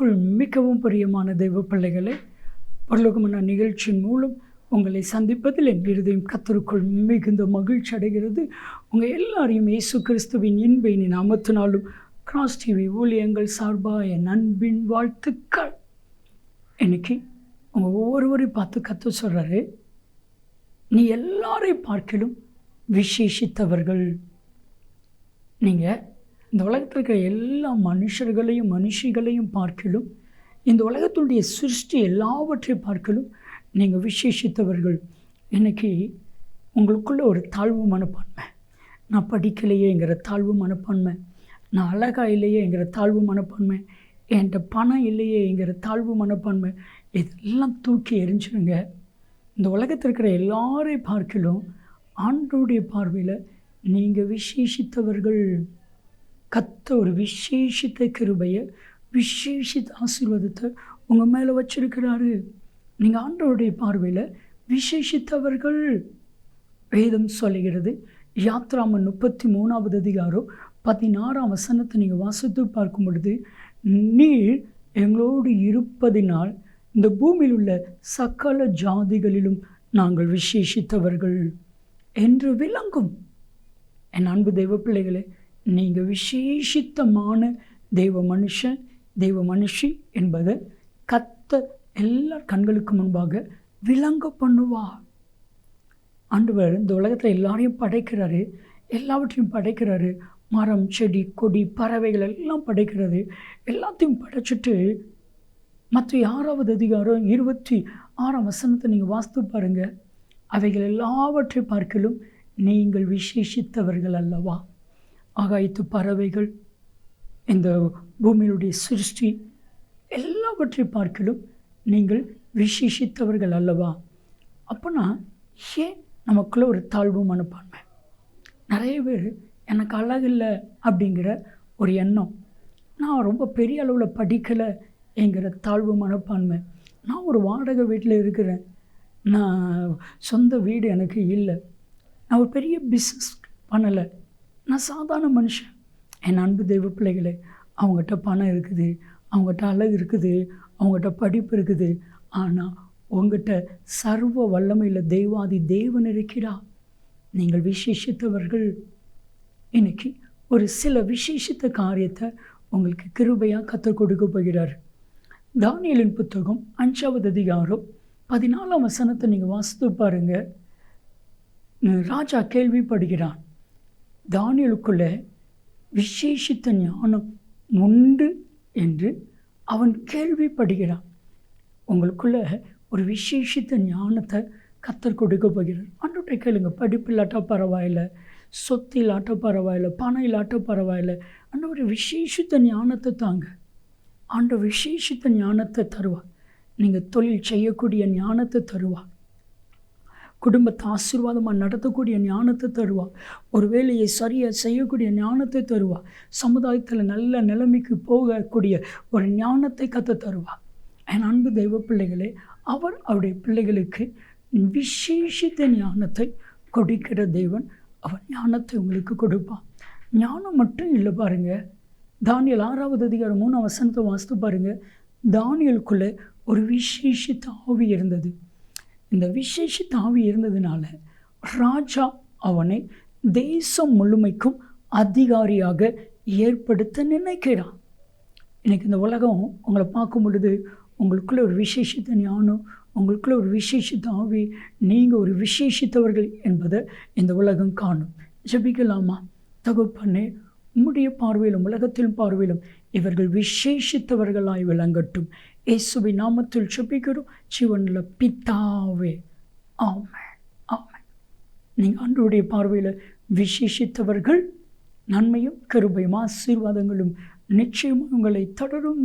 கிறிஸ்துக்குள் மிகவும் பிரியமான தெய்வ பிள்ளைகளை பரலோகமான நிகழ்ச்சியின் மூலம் உங்களை சந்திப்பதில் என் இருதயம் கத்தருக்குள் மிகுந்த மகிழ்ச்சி அடைகிறது. உங்கள் எல்லாரையும் இயேசு கிறிஸ்துவின் இன்பை நாமத்தினாலும் கிராஸ் டிவி ஊழியங்கள் சார்பாக என் அன்பின் வாழ்த்துக்கள். இன்னைக்கு உங்கள் ஒவ்வொருவரையும் பார்த்து கற்று சொல்கிறாரு நீ எல்லாரையும் பார்க்கிலும் விசேஷித்தவர்கள். நீங்கள் இந்த உலகத்தில் இருக்கிற எல்லா மனுஷர்களையும் மனுஷிகளையும் பார்க்கலும் இந்த உலகத்துடைய சிருஷ்டி எல்லாவற்றையும் பார்க்கலும் நீங்கள் விசேஷித்தவர்கள். இன்றைக்கி உங்களுக்குள்ள ஒரு தாழ்வு மனப்பான்மை. நான் படிக்கலையேங்கிற தாழ்வு மனப்பான்மை. நான் அழகா இல்லையேங்கிற தாழ்வு மனப்பான்மை. என்கிட்ட பணம் இல்லையேங்கிற தாழ்வு மனப்பான்மை. இதெல்லாம் தூக்கி எரிஞ்சிருங்க இந்த உலகத்தில் இருக்கிற எல்லாரையும் பார்க்கலும் ஆண்டோடைய பார்வையில் நீங்கள் விசேஷித்தவர்கள். கத்த ஒரு விசேஷித்த கிருபையை விசேஷித்த ஆசீர்வாதத்தை உங்கள் மேலே வச்சிருக்கிறாரு. நீங்கள் ஆண்டவருடைய பார்வையில் விசேஷித்தவர்கள். வேதம் சொல்லுகிறது யாத்ராமன் முப்பத்தி மூணாவது அதிகாரம் பதினாறாம் வசனத்தை நீங்கள் வாசித்து பார்க்கும் பொழுது நீர் எங்களோடு இருப்பதினால் இந்த பூமியில் உள்ள சகல ஜாதிகளிலும் நாங்கள் விசேஷித்தவர்கள் என்று விளங்கும். என் அன்பு தெய்வ பிள்ளைகளே நீங்கள் விசேஷித்தமான தெய்வ மனுஷன் தெய்வ மனுஷி என்பதை கத்த எல்லா கண்களுக்கு முன்பாக விளங்க பண்ணுவா ஆண்டவர் இந்த உலகத்தில் எல்லாரையும் படைக்கிறாரு எல்லாவற்றையும் படைக்கிறாரு. மரம் செடி கொடி பறவைகள் எல்லாம் படைக்கிறது. எல்லாத்தையும் படைச்சிட்டு மற்ற ஆறாவது அதிகாரம் இருபத்தி ஆறாம் வசனத்தை நீங்கள் வாஸ்து பாருங்கள் அவைகள் எல்லாவற்றை பார்க்கலும் நீங்கள் விசேஷித்தவர்கள் அல்லவா? ஆகாயத்து பறவைகள் இந்த பூமியினுடைய சிருஷ்டி எல்லாவற்றை பார்க்கலும் நீங்கள் விசேஷித்தவர்கள் அல்லவா? அப்போனா ஏன் நமக்குள்ளே ஒரு தாழ்வு மனப்பான்மை? நிறைய பேர் எனக்கு அழகில்லை அப்படிங்கிற ஒரு எண்ணம். நான் ரொம்ப பெரிய அளவில் படிக்கலை என்கிற தாழ்வு மனப்பான்மை. நான் ஒரு வாடகை வீட்டில் இருக்கிறேன். நான் சொந்த வீடு எனக்கு இல்லை. நான் ஒரு பெரிய பிஸ்னஸ் பண்ணலை. நான் சாதாரண மனுஷன். என் அன்பு தெய்வ பிள்ளைகளே அவங்ககிட்ட பணம் இருக்குது அவங்ககிட்ட அழகு இருக்குது அவங்ககிட்ட படிப்பு இருக்குது. ஆனால் உங்ககிட்ட சர்வ வல்லமையில் தெய்வாதி தெய்வன் இருக்கிறா? நீங்கள் விசேஷித்தவர்கள். இன்னைக்கு ஒரு சில விசேஷித்த காரியத்தை உங்களுக்கு கிருபையாக கற்றுக் கொடுக்க போகிறார். தானியலின் புத்தகம் அஞ்சாவது அதிகாரம் பதினாலாம் வசனத்தை நீங்கள் வாசித்து பாருங்கள் ராஜா கேள்விப்படுகிறான். தானியலுக்குள்ளே விசேஷித்த ஞானம் உண்டு என்று அவன் கேள்விப்படுகிறான். உங்களுக்குள்ள ஒரு விசேஷித்த ஞானத்தை கத்தர் கொடுக்க போகிறார். ஆண்டோட்டை கேளுங்க படிப்பு இல்லாட்டா பரவாயில்ல சொத்து இல்லாட்ட பரவாயில்ல பணம் இல்லாட்ட பரவாயில்ல. அந்த ஒரு விசேஷித்த ஞானத்தை தாங்க. ஆண்ட விசேஷித்த ஞானத்தை தருவார். நீங்கள் தொழில் செய்யக்கூடிய ஞானத்தை தருவார். குடும்பத்தை ஆசீர்வாதமாக நடத்தக்கூடிய ஞானத்தை தருவார் ஒரு வேலையை சரியாக செய்யக்கூடிய ஞானத்தை தருவார் சமுதாயத்தில் நல்ல நிலைமைக்கு போகக்கூடிய ஒரு ஞானத்தை கற்று தருவார் என் அன்பு தெய்வ பிள்ளைகளே அவர் அவருடைய பிள்ளைகளுக்கு விசேஷித்த ஞானத்தை கொடுக்கிற தெய்வன் அவர் ஞானத்தை உங்களுக்கு கொடுப்பான் ஞானம் மட்டும் இல்லை பாருங்கள் தானியல் ஆறாவது அதிகாரம் மூணு வசனத்தை வாசித்து பாருங்கள் தானியலுக்குள்ளே ஒரு விசேஷித்த ஆவி இருந்தது. இந்த விசேஷித்த ஆவி இருந்ததுனால ராஜா அவனை தேசம் முழுமைக்கும் அதிகாரியாக ஏற்படுத்த நினைக்கிறான். எனக்கு இந்த உலகம் உங்களை பார்க்கும் பொழுது உங்களுக்குள்ள ஒரு விசேஷித்த ஞானம் உங்களுக்குள்ள ஒரு விசேஷித்த ஆவி நீங்கள் ஒரு விசேஷித்தவர்கள் என்பதை இந்த உலகம் காணும். ஜபிக்கலாமா? தகுப்பண்ணே உம்முடைய பார்வையிலும் உலகத்தின் பார்வையிலும் இவர்கள் விசேஷித்தவர்களாய் விளங்கட்டும். இயேசுவை நாமத்தில் செபிக்கிறோம் ஜீவனில் பித்தாவே ஆமை ஆமை நீங்கள் அன்றுடைய பார்வையில் விசேஷித்தவர்கள் நன்மையும் கருபையும் ஆசீர்வாதங்களும் நிச்சயமாக உங்களை தொடரும்.